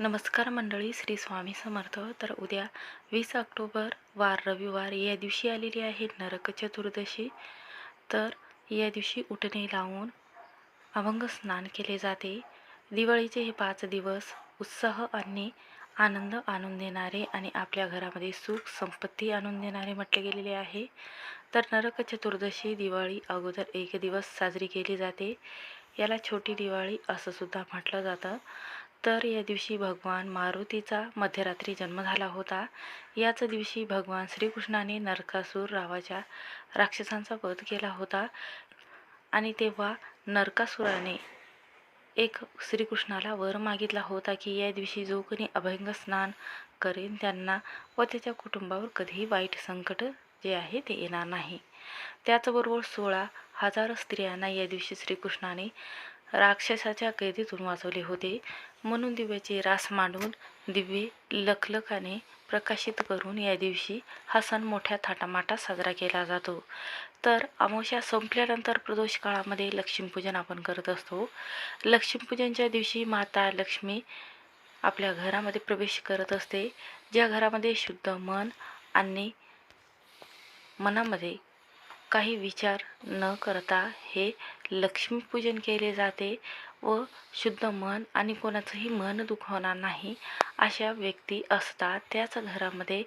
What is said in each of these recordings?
नमस्कार मंडळी श्री स्वामी समर्थ. तर उद्या वीस ऑक्टोबर वार रविवार या दिवशी आलेली आहे नरक चतुर्दशी. तर या दिवशी उठणे लावून अभंग स्नान केले जाते. दिवाळीचे हे पाच दिवस उत्साह आणि आनंद आणून देणारे आणि आपल्या घरामध्ये सुख संपत्ती आणून देणारे म्हटले गेलेले आहे. तर नरक चतुर्दशी दिवाळी अगोदर एक दिवस साजरी केली जाते. याला छोटी दिवाळी असं सुद्धा म्हटलं जातं. तर या दिवशी भगवान मारुतीचा मध्यरात्री जन्म झाला होता. याच दिवशी भगवान श्रीकृष्णाने नरकासूर रावाच्या राक्षसांचा वध केला होता. आणि तेव्हा नरकासुराने एक श्रीकृष्णाला वर मागितला होता की या दिवशी जो कोणी अभंग स्नान करेन त्यांना व त्याच्या कुटुंबावर कधीही वाईट संकट जे आहे ते येणार नाही. त्याचबरोबर सोळा हजार स्त्रियांना या दिवशी श्रीकृष्णाने राक्षसाच्या कैदीतून वाचवले होते. म्हणून दिव्याचे रास मांडून दिव्ये लखलखाने प्रकाशित करून या दिवशी हा सण मोठ्या थाटामाटात साजरा केला जातो. तर अमावस्या संपल्यानंतर प्रदोष काळामध्ये लक्ष्मीपूजन आपण करत असतो. लक्ष्मीपूजनच्या दिवशी माता लक्ष्मी आपल्या घरामध्ये प्रवेश करत असते. ज्या घरामध्ये शुद्ध मन आणि मनामध्ये काही विचार न करता हे लक्ष्मीपूजन केले जाते व शुद्ध मन आणि कोणाचंही मन दुखवणार नाही अशा व्यक्ती असता त्याच घरामध्ये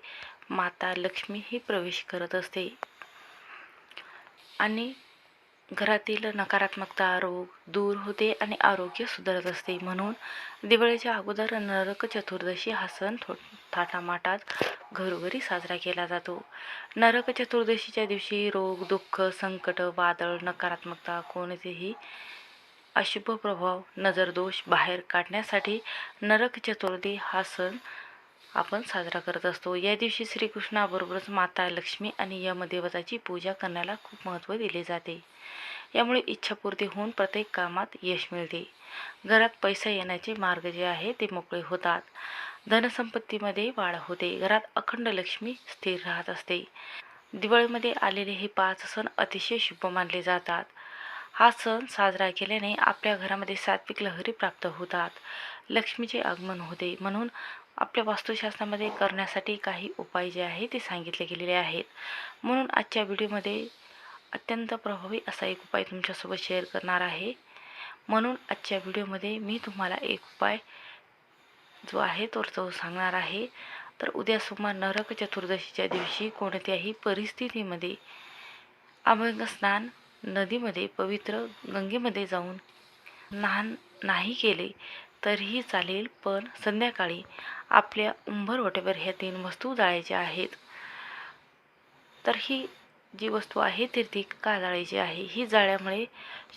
माता लक्ष्मी ही प्रवेश करत असते. आणि घरातील नकारात्मकता रोग दूर होते आणि आरोग्य सुधारत असते. म्हणून दिवाळीच्या अगोदर नरक चतुर्दशी हा सण थो थाटामाटात घरोघरी साजरा केला जातो. नरक चतुर्दशीच्या दिवशी रोग दुःख संकट वादळ नकारात्मकता कोणतेही अशुभ प्रभाव नजरदोष बाहेर काढण्यासाठी नरक चतुर्थी हा सण आपण साजरा करत असतो. या दिवशी श्रीकृष्णाबरोबरच माता लक्ष्मी आणि यमदेवताची पूजा करण्याला खूप महत्त्व दिले जाते. यामुळे इच्छापूर्ती होऊन प्रत्येक कामात यश मिळते. घरात पैसा येण्याचे मार्ग जे आहे ते मोकळे होतात. धनसंपत्तीमध्ये वाढ होते. घरात अखंड लक्ष्मी स्थिर राहत असते. दिवाळीमध्ये आलेले हे पाच सण अतिशय शुभ मानले जातात. हा सण साजरा केल्याने आपल्या घरामध्ये सात्विक लहरी प्राप्त होतात. लक्ष्मीचे आगमन होते. म्हणून आपल्या वास्तुशास्त्रामध्ये करण्यासाठी काही उपाय जे आहे ते सांगितले गेलेले आहेत. म्हणून आजच्या व्हिडिओमध्ये अत्यंत प्रभावी असा एक उपाय तुमच्यासोबत शेअर करणार आहे. म्हणून आजच्या व्हिडिओमध्ये मी तुम्हाला एक उपाय जो आहे तो तो सांगणार आहे. तर उद्या सोमवार नरक चतुर्दशीच्या दिवशी कोणत्याही परिस्थितीमध्ये अभंग स्नान नदीमध्ये पवित्र गंगेमध्ये जाऊन नाहन नाही केले तरीही चालेल पण संध्याकाळी आपल्या उंबरवटेवर ह्या तीन वस्तू जाळायच्या आहेत. तर ही जी वस्तू आहे ती ती का जाळायची आहे? ही जाळ्यामुळे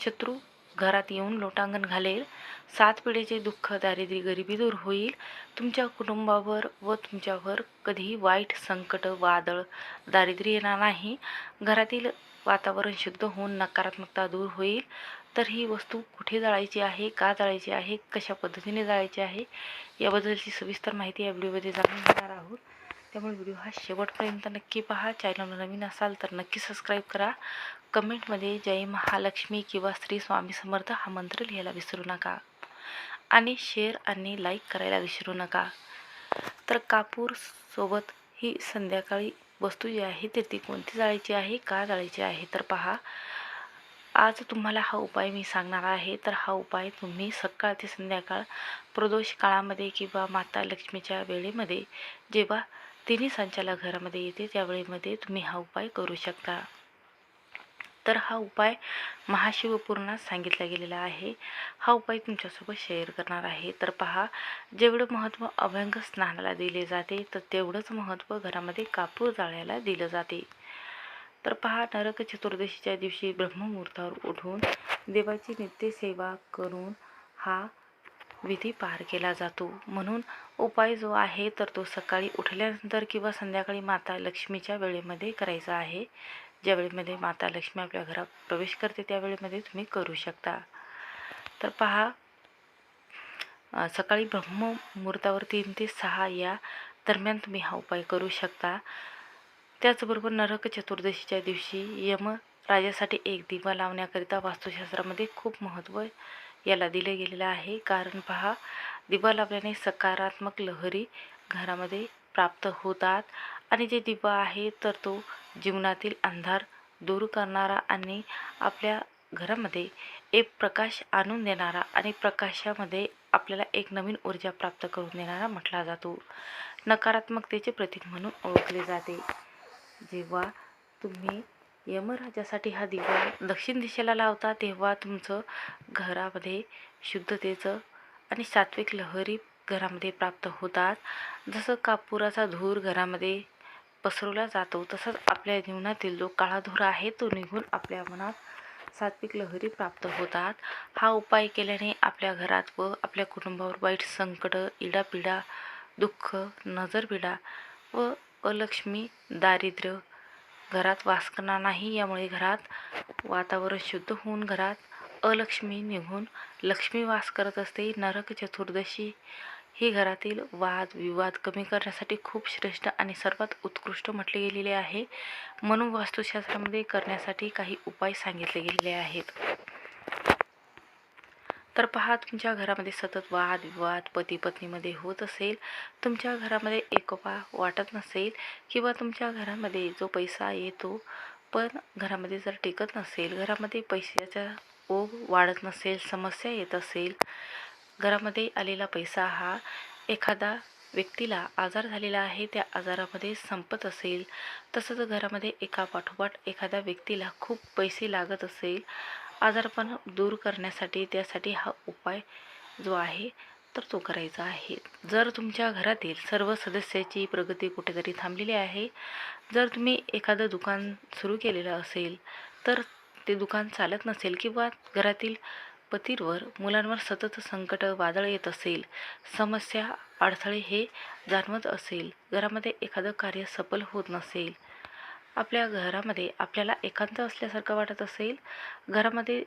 शत्रू घरात येऊन लोटांगण घालेल. सात पिढीचे दुःख दारिद्र्य गरिबी दूर होईल. तुमच्या कुटुंबावर व तुमच्यावर कधीही वाईट संकट वादळ दारिद्र्य येणार नाही. घरातील वातावरण शुद्ध होऊन नकारात्मकता दूर होईल. तर ही वस्तू कुठे जाळायची आहे का जाळायची आहे कशा पद्धतीने जाळायची आहे याबद्दलची सविस्तर माहिती या व्हिडिओमध्ये जाणून घेणार आहोत. त्यामुळे व्हिडिओ हा शेवटपर्यंत नक्की पहा. चॅनलला नवीन असाल तर नक्की सबस्क्राईब करा. कमेंटमध्ये जय महालक्ष्मी किंवा श्री स्वामी समर्थ हा मंत्र लिहायला विसरू नका. आणि शेअर आणि लाईक करायला विसरू नका. तर कापूर सोबत ही संध्याकाळी वस्तू जी आहे ते ती कोणती जाळायची आहे का जाळायची आहे तर पहा. आज तुम्हाला हा उपाय मी सांगणार आहे. तर हा उपाय तुम्ही सकाळ ते संध्याकाळ प्रदोष काळामध्ये किंवा माता लक्ष्मीच्या वेळेमध्ये जेव्हा तिन्ही संचाला घरामध्ये येते. त्यावेळेमध्ये तुम्ही हा उपाय करू शकता. तर हा उपाय महाशिवपूर्णात सांगितला गेलेला आहे. हा उपाय तुमच्यासोबत शेअर करणार आहे. तर पहा जेवढं महत्त्व अभंग स्नानाला दिले जाते तर तेवढंच महत्त्व घरामध्ये कापूर जाळ्याला दिलं जाते. तर पहा नरक चतुर्दशीच्या दिवशी ब्रह्ममुहूर्तावर उठून देवाची नित्यसेवा करून हा विधी पार केला जातो. म्हणून उपाय जो आहे तर तो सकाळी उठल्यानंतर किंवा संध्याकाळी माता लक्ष्मीच्या वेळेमध्ये करायचा आहे. ज्या वेळेमध्ये माता लक्ष्मी आपल्या घरात प्रवेश करते त्या वेळेमध्ये तुम्ही करू शकता. तर पहा सकाळी ब्रह्ममुहूर्तावर तीन ते सहा या दरम्यान तुम्ही हा उपाय करू शकता. त्याचबरोबर नरक चतुर्दशीच्या दिवशी यम राजासाठी एक दिवा लावण्याकरिता वास्तुशास्त्रामध्ये खूप महत्त्व याला दिले गेलेलं आहे. कारण पहा दिवा लावल्याने सकारात्मक लहरी घरामध्ये प्राप्त होतात. आणि जे दिवा आहे तर तो जीवनातील अंधार दूर करणारा आणि आपल्या घरामध्ये एक प्रकाश आणून देणारा आणि प्रकाशामध्ये आपल्याला एक नवीन ऊर्जा प्राप्त करून देणारा म्हटला जातो. नकारात्मकतेचे प्रतीक म्हणून ओळखले जाते. जेव्हा तुम्ही यमराजासाठी हा दिवा दक्षिण दिशेला लावता तेव्हा तुमचं घरामध्ये शुद्धतेचं आणि सात्विक लहरी घरामध्ये प्राप्त होतात. जसं कापुराचा धूर घरामध्ये पसरवला जातो तसंच आपल्या जीवनातील जो काळा धूर आहे तो निघून आपल्या मनात सात्विक लहरी प्राप्त होतात. हा उपाय केल्याने आपल्या घरात व आपल्या कुटुंबावर वाईट संकट इडापिडा दुःख नजरपिडा व अलक्ष्मी दारिद्र्य घरात वास करणार नाही यामुळे घरात वातावरण शुद्ध होऊन घरात अलक्ष्मी निघून लक्ष्मी वास करत असते. नरक चतुर्दशी ही घरातील वाद विवाद कमी करण्यासाठी खूप श्रेष्ठ आणि सर्वात उत्कृष्ट म्हटले गेलेले आहे. म्हणून वास्तुशास्त्रामध्ये करण्यासाठी काही उपाय सांगितले गेलेले आहेत. तर पहा तुमच्या घरामध्ये सतत वाद विवाद पती पत्नीमध्ये होत असेल तुमच्या घरामध्ये एकोपा वाटत नसेल किंवा तुमच्या घरामध्ये जो पैसा येतो पण घरामध्ये जर टिकत नसेल घरामध्ये पैशाचा ओघ वाढत नसेल समस्या येत असेल घरामध्ये आलेला पैसा हा एखादा व्यक्तीला आजार झालेला आहे त्या आजारामध्ये संपत असेल तसंच घरामध्ये एका पाठोपाठ एखाद्या व्यक्तीला खूप पैसे लागत असेल आजारपण दूर करण्यासाठी त्यासाठी हा उपाय जो आहे तर तो करायचा आहे. जर तुमच्या घरातील सर्व सदस्याची प्रगती कुठेतरी थांबलेली आहे जर तुम्ही एखादं दुकान सुरू केलेलं असेल तर ते दुकान चालत नसेल किंवा घरातील पतींवर मुलांवर सतत संकट वादळ येत असेल समस्या अडथळे हे जाणवत असेल घरामध्ये एखादं कार्य सफल होत नसेल आपल्या घरामध्ये आपल्याला एकांत असल्यासारखं वाटत असेल घरामध्ये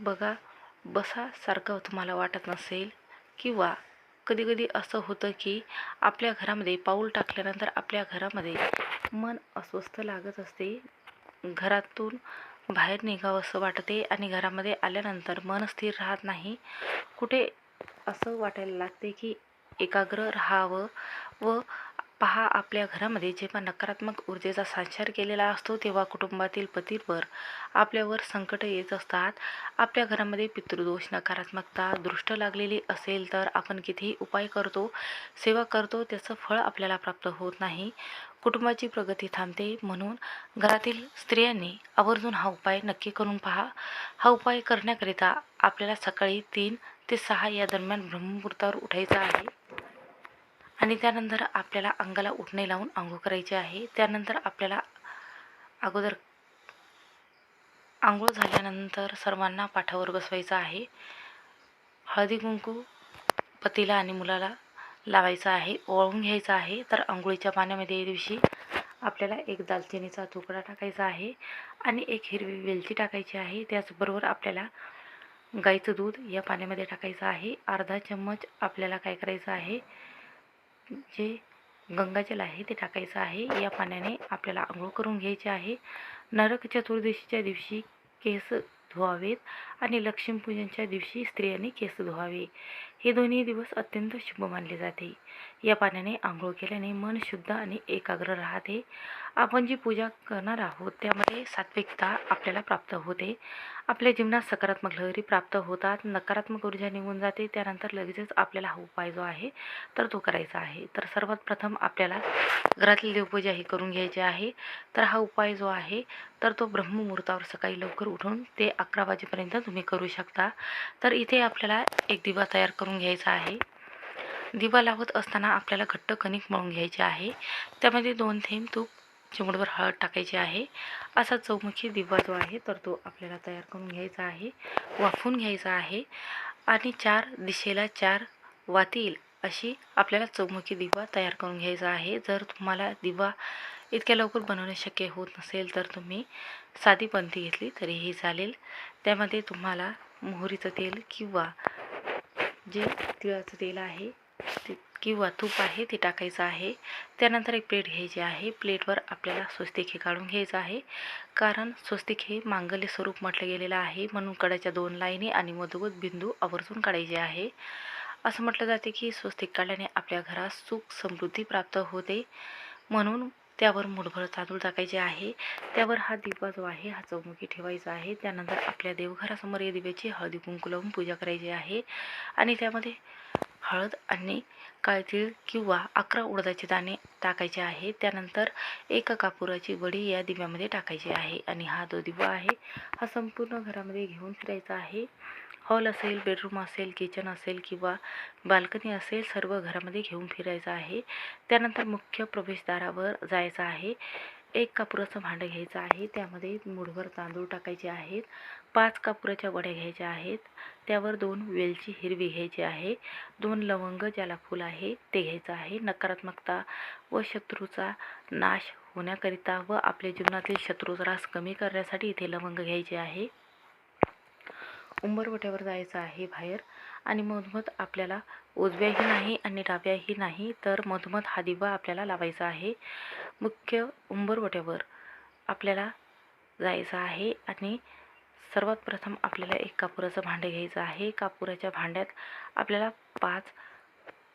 बघा बसासारखं तुम्हाला वाटत नसेल किंवा कधीकधी असं होतं की आपल्या घरामध्ये पाऊल टाकल्यानंतर आपल्या घरामध्ये मन अस्वस्थ लागत असते. घरातून बाहेर निघावं असं वाटते आणि घरामध्ये आल्यानंतर मन स्थिर राहत नाही. कुठे असं वाटायला लागते की एकाग्र राहावं व पहा आपल्या घरामध्ये जेव्हा नकारात्मक ऊर्जेचा संचार केलेला असतो तेव्हा कुटुंबातील पतींवर आपल्यावर संकट येत असतात. आपल्या घरामध्ये पितृदोष नकारात्मकता दृष्ट लागलेली असेल तर आपण कितीही उपाय करतो सेवा करतो त्याचं फळ आपल्याला प्राप्त होत नाही. कुटुंबाची प्रगती थांबते. म्हणून घरातील स्त्रियांनी आवर्जून हा उपाय नक्की करून पहा. हा उपाय करण्याकरिता आपल्याला सकाळी तीन ते सहा या दरम्यान ब्रह्ममुहूर्तावर उठायचं आहे. आणि त्यानंतर आपल्याला अंगाला उठणे लावून आंघोळ करायचे आहे. त्यानंतर आपल्याला अगोदर आंघोळ झाल्यानंतर सर्वांना पाठावर बसवायचं आहे. हळदी कुंकू पतीला आणि मुलाला लावायचं आहे. ओळून घ्यायचं आहे. तर आंघोळीच्या पाण्यामध्ये दिवशी आपल्याला एक दालचिनीचा तुकडा टाकायचा आहे आणि एक हिरवी वेलची टाकायची आहे. त्याचबरोबर आपल्याला गाईचं दूध या पाण्यामध्ये टाकायचं आहे. अर्धा चम्मच आपल्याला काय करायचं आहे? जे गंगाजल आहे ते टाकायचं आहे. या पाण्याने आपल्याला आंघोळ करून घ्यायचे आहे. नरक चतुर्दशीच्या दिवशी केस धुवावेत आणि लक्ष्मीपूजनच्या दिवशी स्त्रियांनी केस धुवावे. हे दोन्ही दिवस अत्यंत शुभ मानले जाते. या पाण्याने आंघोळ केल्याने मन शुद्ध आणि एकाग्र राहते. आपण जी पूजा करणार आहोत त्यामध्ये सात्विकता आपल्याला प्राप्त होते. आपल्या जीवनात सकारात्मक लहरी प्राप्त होतात नकारात्मक ऊर्जा निघून जाते त्यानंतर लगेचच आपल्याला हा उपाय जो आहे तर तो करायचा आहे. तर सर्वात प्रथम आपल्याला घरातली देवपूजा ही करून घ्यायची आहे. तर हा उपाय जो आहे तर तो ब्रह्ममुहूर्तावर सकाळी लवकर उठून ते अकरा वाजेपर्यंत तुम्ही करू शकता. तर इथे आपल्याला एक दिवा तयार करून घ्यायचा आहे. दिवा लावत असताना आपल्याला घट्ट कणिक मळून घ्यायचे आहे. त्यामध्ये दोन थेंब तूप चिमडवर हळद टाकायची आहे. असा चौमुखी दिवा जो आहे तर तो आपल्याला तयार करून घ्यायचा आहे. वाफून घ्यायचा आहे. आणि चार दिशेला चार वातील अशी आपल्याला चौमुखी दिवा तयार करून घ्यायचा आहे. जर तुम्हाला दिवा इतक्या लवकर बनवणे शक्य होत नसेल तर तुम्ही साधी पंथी घेतली तरीही चालेल. त्यामध्ये तुम्हाला मोहरीचं तेल किंवा जे तिळाचं तेल आहे किंवा तूप आहे ते टाकायचं आहे. त्यानंतर एक प्लेट घ्यायची आहे. प्लेटवर आपल्याला स्वस्तिक हे काढून घ्यायचं आहे. कारण स्वस्तिक हे मांगल्य स्वरूप म्हटलं गेलेलं आहे. म्हणून कडाच्या दोन लाईनी आणि मधोमध बिंदू आवर्जून काढायचे आहे. असं म्हटलं जाते की स्वस्तिक काढल्याने आपल्या घरात सुख समृद्धी प्राप्त होते. म्हणून त्यावर मुठभर तांदूळ टाकायचे आहे. त्यावर हा दिवा जो आहे. हा चौमुखी ठेवायचा आहे. त्यानंतर आपल्या देवघरासमोर या दिव्याची हळदी कुंकू लावून पूजा करायची आहे. आणि त्यामध्ये हळद आणि काळतीळ किंवा अकरा उडदाचे दाणे टाकायचे आहे. त्यानंतर एक कापुराची वडी या दिव्यामध्ये टाकायची आहे आणि हा जो दिवा आहे हा संपूर्ण घरामध्ये घेऊन फिरायचा आहे. हॉल असेल बेडरूम असेल किचन असेल किंवा बाल्कनी असेल सर्व घरामध्ये घेऊन फिरायचं आहे. त्यानंतर मुख्य प्रवेशद्वारावर जायचं आहे. एक कापुराचं भांडं घ्यायचं आहे. त्यामध्ये मुठभर तांदूळ टाकायचे आहेत. पाच कापुराच्या वड्या घ्यायच्या आहेत. त्यावर दोन वेलची हिरवी घ्यायची आहे. दोन लवंग ज्याला फूल आहे ते घ्यायचं आहे. नकारात्मकता व शत्रूचा नाश होण्याकरिता व आपल्या जीवनातील शत्रूचा रास कमी करण्यासाठी इथे लवंग घ्यायचे आहे. उंबरवट्यावर जायचं आहे बाहेर. आणि मधमध आपल्याला उजव्याही नाही आणि डाव्याही नाही तर मधमध हा दिवा आपल्याला लावायचा आहे. मुख्य उंबरवट्यावर आपल्याला जायचं आहे आणि सर्वात प्रथम आपल्याला एक कापुराचं भांडं घ्यायचं आहे. कापुराच्या भांड्यात आपल्याला पाच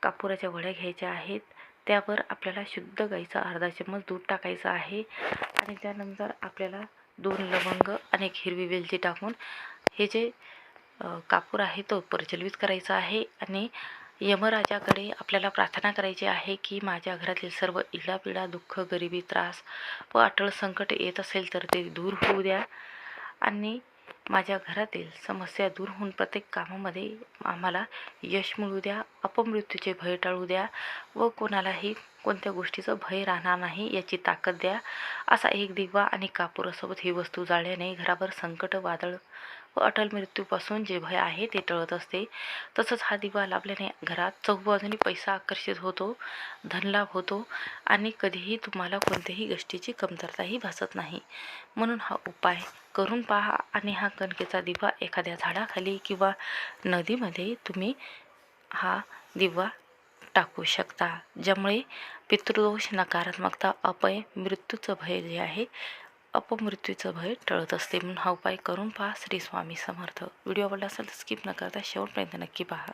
कापुराच्या वड्या घ्यायच्या आहेत. त्यावर आपल्याला शुद्ध गाईचा अर्धा चम्मच दूध टाकायचं आहे. आणि त्यानंतर आपल्याला दोन लवंग आणि एक हिरवी वेलची टाकून हे जे कापूर आहे तो प्रज्वलित करायचा आहे आणि यमराजाकडे आपल्याला प्रार्थना करायची आहे की माझ्या घरातील सर्व इडापिडा दुःख गरिबी त्रास व अटळ संकट येत असेल तर ते दूर होऊ द्या आणि माझ्या घरातील समस्या दूर होऊन प्रत्येक कामामध्ये आम्हाला यश मिळू द्या अपमृत्यूचे भय टाळू द्या व कोणालाही कोणत्या गोष्टीचं भय राहणार नाही याची ताकद द्या. असा एक दिवा आणि कापुरासोबत ही वस्तू जाळल्याने घरावर संकट वादळ व अटल मृत्यूपासून जे भय आहे ते टळत असते. तसंच हा दिवा लाभल्याने घरात चौबाजूनी पैसा आकर्षित होतो धनलाभ होतो आणि कधीही तुम्हाला कोणत्याही गोष्टीची कमतरताही भासत नाही. म्हणून हा उपाय करून पहा आणि हा कणकेचा दिवा एखाद्या झाडाखाली किंवा नदीमध्ये तुम्ही हा दिवा टाकू शकता ज्यामुळे पितृदोष नकारात्मकता अपय मृत्यूचं भय जे आहे अपमृत्यूचं भय टळत असते म्हणून हा उपाय करून पहा. श्री स्वामी समर्थ. व्हिडिओ आवडला असेल तर स्किप न करता शेवटपर्यंत नक्की पहा.